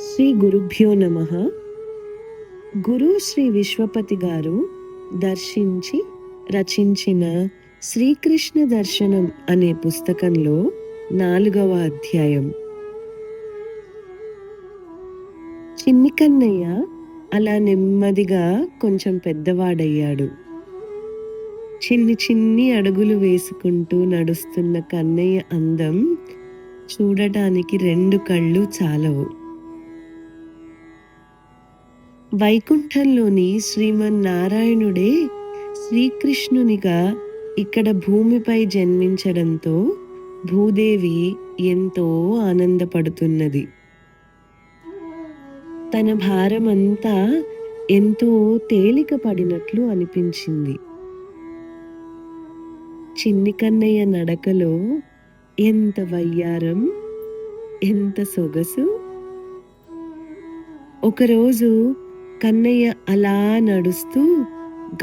శ్రీ గురుభ్యో నమ. గురు శ్రీ విశ్వపతి గారు దర్శించి రచించిన శ్రీకృష్ణ దర్శనం అనే పుస్తకంలో నాలుగవ అధ్యాయం. చిన్ని కన్నయ్య అలా నెమ్మదిగా కొంచెం పెద్దవాడయ్యాడు. చిన్ని చిన్ని అడుగులు వేసుకుంటూ నడుస్తున్న కన్నయ్య అందం చూడటానికి రెండు కళ్ళు చాలవు. వైకుంఠంలోని శ్రీమన్నారాయణుడే శ్రీకృష్ణునిగా ఇక్కడ భూమిపై జన్మించడంతో భూదేవి ఎంతో ఆనందపడుతున్నది. తన భారమంతా ఎంతో తేలిక పడినట్లు అనిపించింది. చిన్ని కన్నయ్య నడకలో ఎంత వయ్యారం ఎంత సొగసు. ఒకరోజు కన్నయ్య అలా నడుస్తూ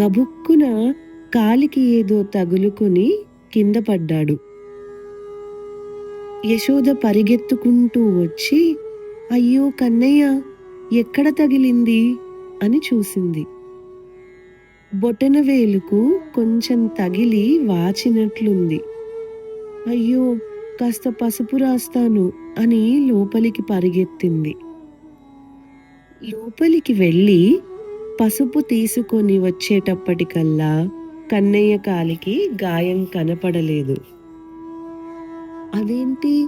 గబుక్కున కాలికి ఏదో తగులుకొని కింద పడ్డాడు. యశోద పరిగెత్తుకుంటూ వచ్చి అయ్యో కన్నయ్య ఎక్కడ తగిలింది? అని చూసింది. బొటనవేలుకు కొంచెం తగిలి వాచినట్లుంది. అయ్యో కాస్త పసుపు రాస్తాను అని లోపలికి పరిగెత్తింది. లోపలికి వెళ్ళి పసుపు తీసుకొని వచ్చేటప్పటికల్లా కన్నయ్య కాలికి గాయం కనపడలేదు. అదేంటి?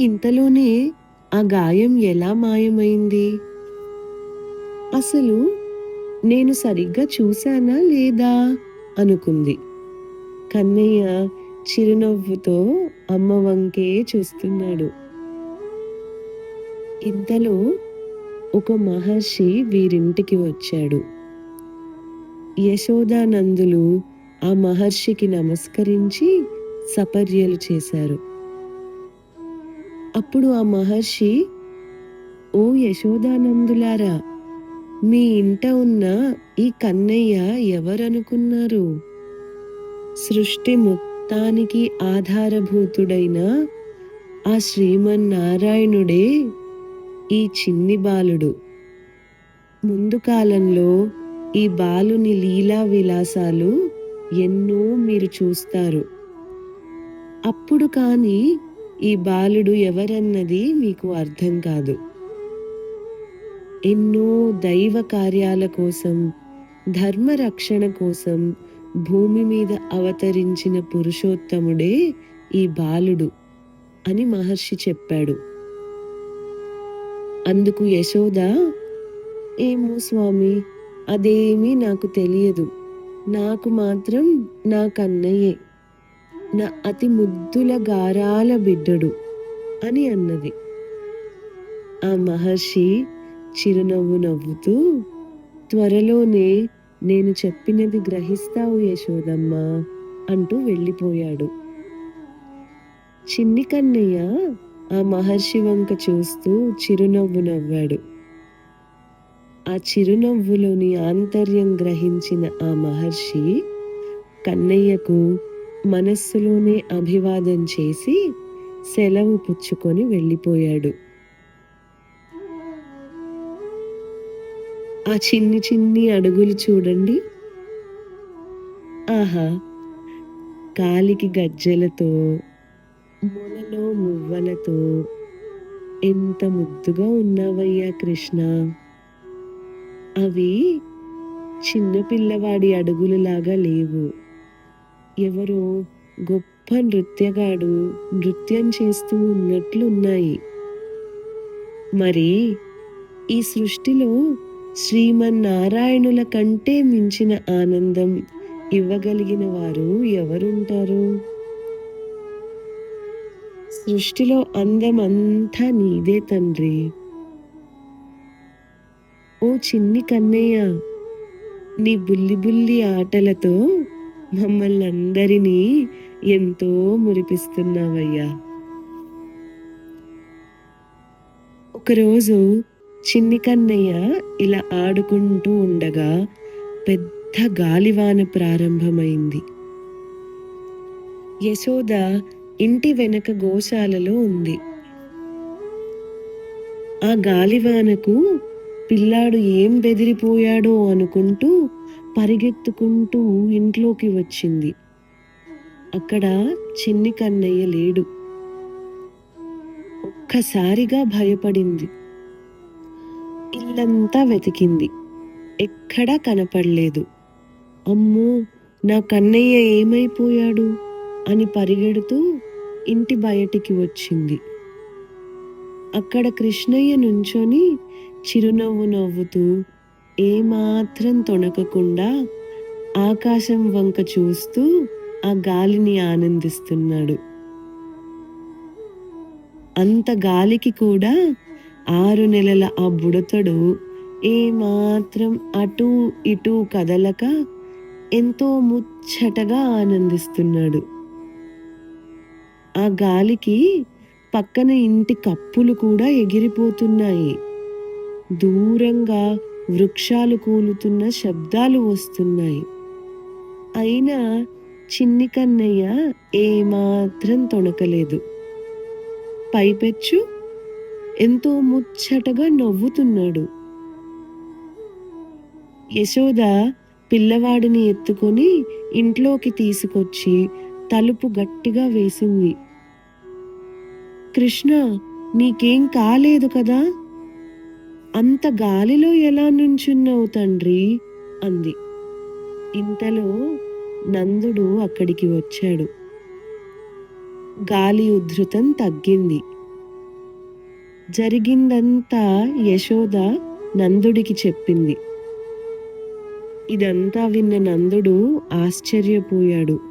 ఇంతలోనే ఆ గాయం ఎలా మాయమైంది? అసలు నేను సరిగ్గా చూశానా లేదా? అనుకుంది. కన్నయ్య చిరునవ్వుతో అమ్మ వంకే చూస్తున్నాడు. ఇంతలో ఒక మహర్షి వీరింటికి వచ్చాడు. యశోదానందులు ఆ మహర్షికి నమస్కరించి సపర్యలు చేశారు. అప్పుడు ఆ మహర్షి ఓ యశోదానందులారా మీ ఇంట ఉన్న ఈ కన్నయ్య ఎవరనుకున్నారు? సృష్టి మొత్తానికి ఆధారభూతుడైన ఆ శ్రీమన్నారాయణుడే ఈ చిన్ని బాలుడు. ముందు కాలంలో ఈ బాలుని లీలా విలాసాలు ఎన్నో మీరు చూస్తారు. అప్పుడు కానీ ఈ బాలుడు ఎవరన్నది మీకు అర్థం కాదు. ఎన్నో దైవ కార్యాల కోసం ధర్మరక్షణ కోసం భూమి మీద అవతరించిన పురుషోత్తముడే ఈ బాలుడు అని మహర్షి చెప్పాడు. అందుకు యశోద ఏమో స్వామి అదేమీ నాకు తెలియదు. నాకు మాత్రం నా కన్నయ్యే నా అతి ముద్దుల గారాల బిడ్డడు అని అన్నది. ఆ మహర్షి చిరునవ్వు నవ్వుతూ త్వరలోనే నేను చెప్పినది గ్రహిస్తావు యశోదమ్మ అంటూ వెళ్ళిపోయాడు. చిన్ని కన్నయ్య ఆ మహర్షి వంక చూస్తూ చిరునవ్వు నవ్వాడు. ఆ చిరునవ్వులోని ఆంతర్యం గ్రహించిన ఆ మహర్షి కన్నయ్యకు మనస్సులోనే అభివాదం చేసి సెలవు పుచ్చుకొని వెళ్ళిపోయాడు. ఆ చిన్ని చిన్ని అడుగులు చూడండి. ఆహా! కాలికి గజ్జెలతో మొలలో మువ్వలతో ఎంత ముద్దుగా ఉన్నావయ్యా కృష్ణ? అవి చిన్నపిల్లవాడి అడుగులలాగా లేవు. ఎవరో గొప్ప నృత్యగాడు నృత్యం చేస్తూ ఉన్నట్లు ఉన్నాయి మరి ఈ సృష్టిలో శ్రీమన్నారాయణుల కంటే మించిన ఆనందం ఇవ్వగలిగిన వారు ఎవరుంటారు? సృష్టిలో అందం అంతా నీదే తండ్రి. ఓ చిన్ని కన్నయ్య నీ బుల్లి బుల్లి ఆటలతో మమ్మల్ని అందరినీ ఎంతో మురిపిస్తున్నావయ్యా. ఒకరోజు చిన్ని కన్నయ్య ఇలా ఆడుకుంటూ ఉండగా పెద్ద గాలివాన ప్రారంభమైంది. యశోద ఇంటి వెనక గోశాలలో ఉంది. ఆ గాలివానకు పిల్లాడు ఏం బెదిరిపోయాడో అనుకుంటూ పరిగెత్తుకుంటూ ఇంట్లోకి వచ్చింది. అక్కడ చిన్ని కన్నయ్య లేడు. ఒక్కసారిగా భయపడింది. ఇల్లంతా వెతికింది. ఎక్కడా కనపడలేదు. అమ్మో నా కన్నయ్య ఏమైపోయాడు అని పరిగెడుతూ ఇంటి బయటికి వచ్చింది. అక్కడ కృష్ణయ్య నుంచొని చిరునవ్వు నవ్వుతూ ఏమాత్రం తొణకకుండా ఆకాశం వంక చూస్తూ ఆ గాలిని ఆనందిస్తున్నాడు. అంత గాలికి కూడా ఆరు నెలల ఆ బుడతడు ఏమాత్రం అటూ ఇటూ కదలక ఎంతో ముచ్చటగా ఆనందిస్తున్నాడు. ఆ గాలికి పక్కన ఇంటి కప్పులు కూడా ఎగిరిపోతున్నాయి. దూరంగా వృక్షాలు కూలుతున్న శబ్దాలు వస్తున్నాయి. అయినా చిన్ని కన్నయ్య ఏమాత్రం తొణకలేదు. పైపెచ్చు ఎంతో ముచ్చటగా నవ్వుతున్నాడు. యశోద పిల్లవాడిని ఎత్తుకొని ఇంట్లోకి తీసుకొచ్చి తలుపు గట్టిగా వేసింది. కృష్ణ నీకేం కాలేదు కదా? అంత గాలిలో ఎలా నుంచున్నావు తండ్రి? అంది. ఇంతలో నందుడు అక్కడికి వచ్చాడు. గాలి ఉధృతం తగ్గింది. జరిగిందంతా యశోద నందుడికి చెప్పింది. ఇదంతా విన్న నందుడు ఆశ్చర్యపోయాడు.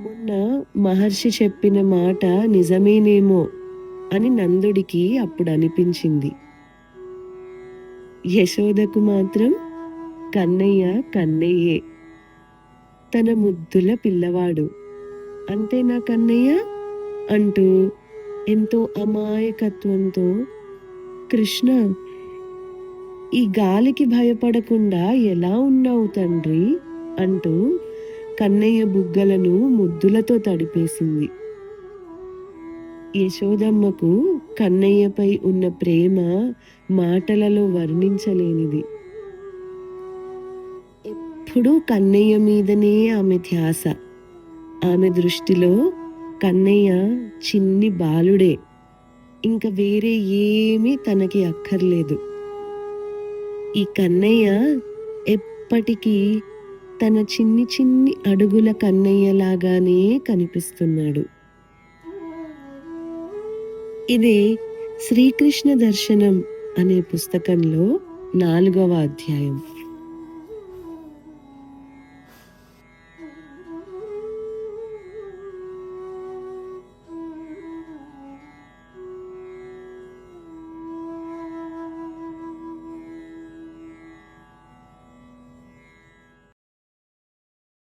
మొన్న మహర్షి చెప్పిన మాట నిజమేనేమో అని నందుడికి అప్పుడు అనిపించింది యశోదకు మాత్రం కన్నయ్య కన్నయ్యే. తన ముద్దుల పిల్లవాడు. అంతేనా కన్నయ్య? అంటూ ఎంతో అమాయకత్వంతో కృష్ణ ఈ గాలికి భయపడకుండా ఎలా ఉన్నావు తండ్రి? అంటూ కన్నయ్య బుగ్గలను ముద్దులతో తడిపేసింది. యశోదమ్మకు కన్నయ్యపై ఉన్న ప్రేమ మాటలలో వర్ణించలేనిది. ఎప్పుడూ కన్నయ్య మీదనే ఆమె ధ్యాస. ఆమె దృష్టిలో కన్నయ్య చిన్ని బాలుడే. ఇంకా వేరే ఏమీ తనకి అక్కర్లేదు. ఈ కన్నయ్య ఎప్పటికీ తన చిన్ని చిన్ని అడుగుల కన్నయ్యలాగానే కనిపిస్తున్నాడు. ఇది శ్రీకృష్ణ దర్శనం అనే పుస్తకంలో నాలుగవ అధ్యాయం.